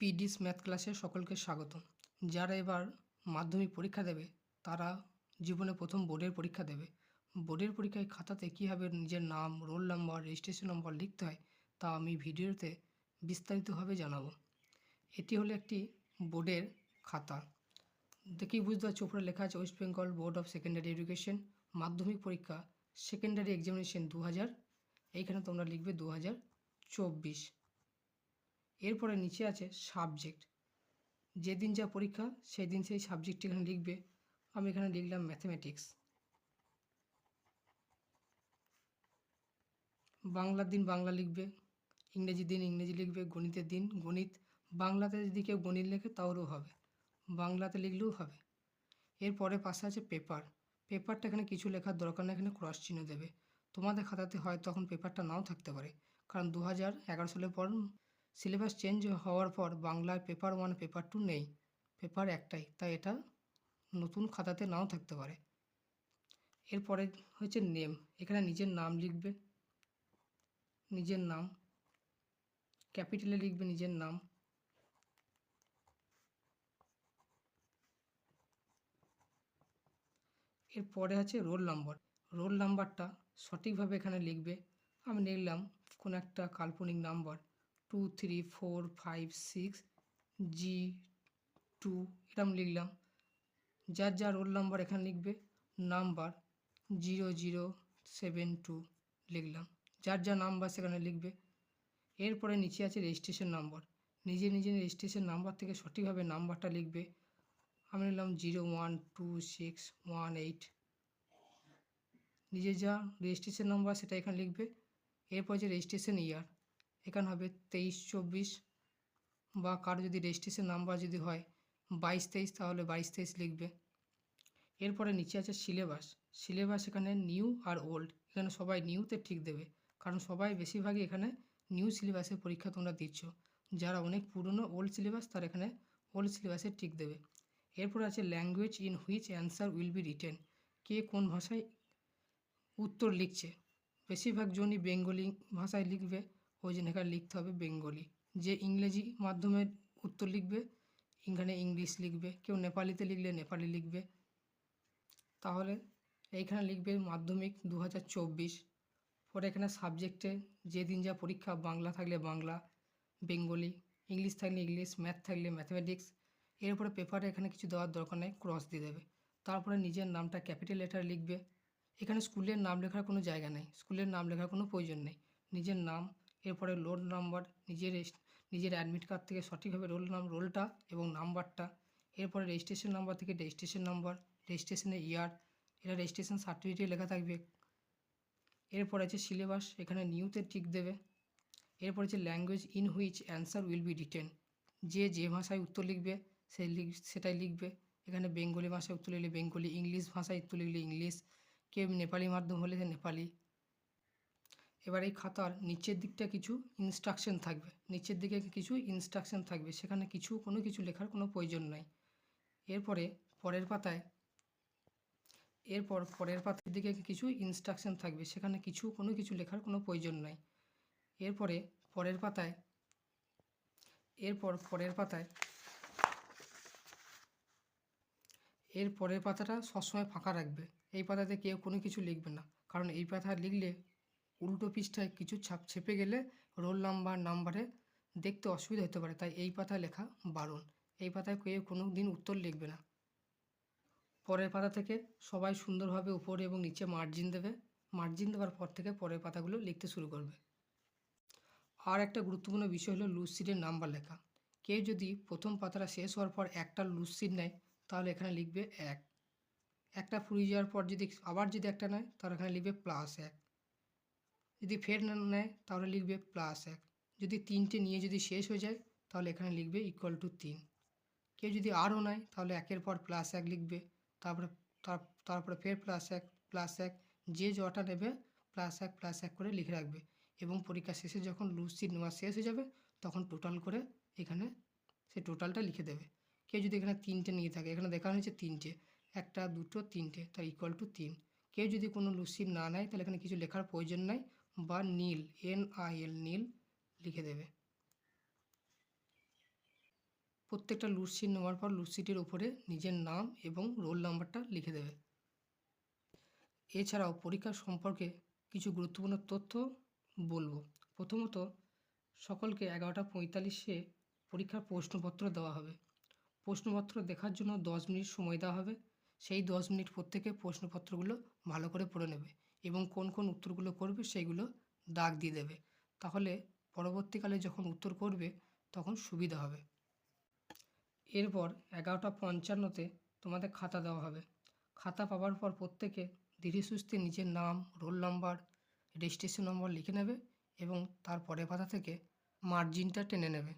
পিডিস math ক্লাসে সকলকে স্বাগতম। যারা এবার মাধ্যমিক পরীক্ষা দেবে, তারা জীবনে প্রথম বোর্ডের পরীক্ষা দেবে। বোর্ডের পরীক্ষায় খাতাতে কীভাবে নিজের নাম, রোল নাম্বার, রেজিস্ট্রেশন নম্বর লিখতে হয়, তা আমি ভিডিওতে বিস্তারিতভাবে জানাব। এটি হলো একটি বোর্ডের খাতা। দেখেই বুঝতে পারছ, উপরে লেখা আছে West Bengal board of secondary education, মাধ্যমিক পরীক্ষা, সেকেন্ডারি এক্সামিনেশন দু হাজার এইখানে তোমরা লিখবে দু হাজার চব্বিশ। এরপরে নিচে আছে সাবজেক্ট যেদিন যা পরীক্ষা সেই দিন সেই সাবজেক্ট এখানে লিখবে। আমি এখানে লিখলাম ম্যাথমেটিক্স বাংলার দিন বাংলা লিখবে, ইংরেজি দিন ইংরেজি লিখবে, গণিতের দিন গণিত। বাংলাতে যদি কেউ গণিত লেখে, তাহলেও হবে। বাংলাতে লিখলেও হবে। এরপরে পাশে আছে পেপার পেপারটা এখানে কিছু লেখার দরকার নেই, এখানে ক্রস চিহ্ন দেবে। তোমাদের খাতাতে হয় তখন পেপারটা নাও থাকতে পারে। কারণ দু হাজার এগারো সালের পর সিলেবাস চেঞ্জ হওয়ার পর বাংলার পেপার ওয়ান, পেপার টু নেই, পেপার একটাই, তাই এটা নতুন খাতাতে নাও থাকতে পারে। এরপরে হচ্ছে নেম, এখানে নিজের নাম লিখবে, নিজের নাম, ক্যাপিটালে লিখবে নিজের নাম। এরপরে আছে রোল নাম্বার, রোল নাম্বারটা সঠিকভাবে এখানে লিখবে, আমি লিখলাম কোনো একটা কাল্পনিক number two three four five six G two এরম লিখলাম। যার যা রোল নাম্বার এখানে লিখবে number zero zero seven two লিখলাম। যার যা নাম্বার সেখানে লিখবে। এরপরে নিচে আছে রেজিস্ট্রেশন নাম্বার নিজে নিজে রেজিস্ট্রেশন নাম্বার থেকে সঠিকভাবে নাম্বারটা লিখবে। আমি নিলাম zero one two six one eight নিজের যা রেজিস্ট্রেশন নাম্বার সেটা এখানে লিখবে। এরপর যে রেজিস্ট্রেশন ইয়ার এখানে হবে তেইশ, চব্বিশ বা কারও যদি রেজিস্ট্রেশন নাম্বার যদি হয় বাইশ, তেইশ তাহলে বাইশ, তেইশ লিখবে। এরপরে নিচে আছে সিলেবাস সিলেবাস এখানে নিউ আর ওল্ড এখানে সবাই নিউতে ঠিক দেবে। কারণ সবাই বেশিরভাগই এখানে নিউ সিলেবাসের পরীক্ষা তোমরা দিচ্ছ। যারা অনেক পুরনো ওল্ড সিলেবাস তারা এখানে ওল্ড সিলেবাসে ঠিক দেবে। এরপর আছে language in which answer will be written কে কোন ভাষায় উত্তর লিখছে? বেশিরভাগ জনই বেঙ্গলি ভাষায় লিখবে। ওই জন্য এখানে লিখতে হবে বেঙ্গলি। যে ইংরেজি মাধ্যমে উত্তর লিখবে, এখানে ইংলিশ লিখবে, কেউ নেপালিতে লিখলে নেপালি লিখবে। তাহলে এইখানে লিখবে মাধ্যমিক দু হাজার চব্বিশ। পরে এখানে সাবজেক্টে যেদিন যা পরীক্ষা, বাংলা থাকলে বাংলা, বেঙ্গলি, ইংলিশ থাকলে ইংলিশ, ম্যাথ থাকলে ম্যাথমেটিক্স এরপরে পেপারে এখানে কিছু দেওয়ার দরকার নেই ক্রস দিয়ে দেবে। তারপরে নিজের নামটা ক্যাপিটাল লেটার লিখবে। এখানে স্কুলের নাম লেখার কোনো জায়গা নেই, স্কুলের নাম লেখার কোনো প্রয়োজন নেই। নিজের নাম এরপরে রোল নাম্বার, নিজের নিজের অ্যাডমিট কার্ড থেকে সঠিকভাবে রোল নাম, রোলটা এবং নাম্বারটা। এরপরে রেজিস্ট্রেশন নাম্বার থেকে রেজিস্ট্রেশন নাম্বার রেজিস্ট্রেশনের ইয়ার এটা রেজিস্ট্রেশন সার্টিফিকেটে লেখা থাকবে। এরপর আছে সিলেবাস এখানে নিউতে টিক দেবে। এরপর আছে language in which answer will be written যে যে ভাষায় উত্তর লিখবে, সে সেটাই লিখবে। এখানে বেঙ্গলি ভাষায় উত্তর লিখলে বেঙ্গলি, ইংলিশ ভাষায় উত্তর লিখলে ইংলিশ। কেউ নেপালি মাধ্যম হলে সে নেপালি। এবার এই খাতার নিচের দিকটা কিছু ইনস্ট্রাকশন থাকবে। নিচের দিকে কিছু ইনস্ট্রাকশন থাকবে। সেখানে কিছু, কোনো কিছু লেখার কোনো প্রয়োজন নাই। এরপরে পরের পাতায়, এরপর পরের পাতার দিকে কিছু ইনস্ট্রাকশন থাকবে। সেখানে কিছু, কোনো কিছু লেখার কোনো প্রয়োজন নাই। এরপরে পরের পাতায়, এরপর পরের পাতায়, এর পরের পাতাটা সবসময় ফাঁকা রাখবে। এই পাতাতে কেউ কোনো কিছু লিখবে না। কারণ এই পাতা লিখলে উল্টো পৃষ্ঠায় কিছু ছাপ ছেপে গেলে রোল নাম্বার নাম্বারে দেখতে অসুবিধা হতে পারে। তাই এই পাতায় লেখা বারণ। এই পাতায় কেউ কোনো দিন উত্তর লিখবে না। পরের পাতা থেকে সবাই সুন্দরভাবে উপরে এবং নিচে মার্জিন দেবে। মার্জিন দেওয়ার পর থেকে পরের পাতাগুলো লিখতে শুরু করবে। আর একটা গুরুত্বপূর্ণ বিষয় হলো লুজ নাম্বার লেখা। কেউ যদি প্রথম পাতাটা শেষ হওয়ার পর একটা লুজ নেয়, তাহলে এখানে লিখবে এক। একটা ফুরিয়ে যাওয়ার পর যদি আবার যদি একটা নেয়, তাহলে এখানে লিখবে প্লাস এক। যদি ফের না নেয়, তাহলে লিখবে প্লাস এক। যদি তিনটে নিয়ে যদি শেষ হয়ে যায়, তাহলে এখানে লিখবে ইকুয়াল টু তিন। কেউ যদি আরও নেয়, তাহলে একের পর প্লাস এক লিখবে। তারপরে তারপরে ফের প্লাস এক প্লাস এক। যে জটা নেবে প্লাস এক প্লাস এক করে লিখে রাখবে। এবং পরীক্ষা শেষে যখন লুজ সিট নেওয়া শেষ হয়ে যাবে, তখন টোটাল করে এখানে সে টোটালটা লিখে দেবে। কেউ যদি এখানে তিনটে নিয়ে থাকে, এখানে দেখানো হয়েছে তিনটে। একটা, দুটো, তিনটে, তার ইকুয়াল টু তিন। কেউ যদি কোনো লুসিট না নেয়, তাহলে এখানে কিছু লেখার প্রয়োজন নাই। বা নীল, এন আই এল, নীল লিখে দেবে। প্রত্যেকটা লুটশিট নেওয়ার পর লুটশিটের উপরে নিজের নাম এবং রোল নাম্বারটা লিখে দেবে। এছাড়াও পরীক্ষা সম্পর্কে কিছু গুরুত্বপূর্ণ তথ্য বলব। প্রথমত, সকলকে এগারোটা পঁয়তাল্লিশে পরীক্ষার প্রশ্নপত্র দেওয়া হবে। প্রশ্নপত্র দেখার জন্য দশ মিনিট সময় দেওয়া হবে। সেই দশ মিনিট প্রত্যেকে প্রশ্নপত্রগুলো ভালো করে পড়ে নেবে। এবং কোন কোন উত্তরগুলো করবে সেইগুলো দাগ দিয়ে দেবে। তাহলে পরবর্তীকালে যখন উত্তর করবে, তখন সুবিধা হবে। এরপর এগারোটা পঞ্চান্নতে তোমাদের খাতা দেওয়া হবে। খাতা পাওয়ার পর প্রত্যেকে ধীরে সুস্থে নিজের নাম, রোল নাম্বার রেজিস্ট্রেশন নম্বর লিখে নেবে এবং তার পরের পাতা থেকে মার্জিনটা টেনে নেবে।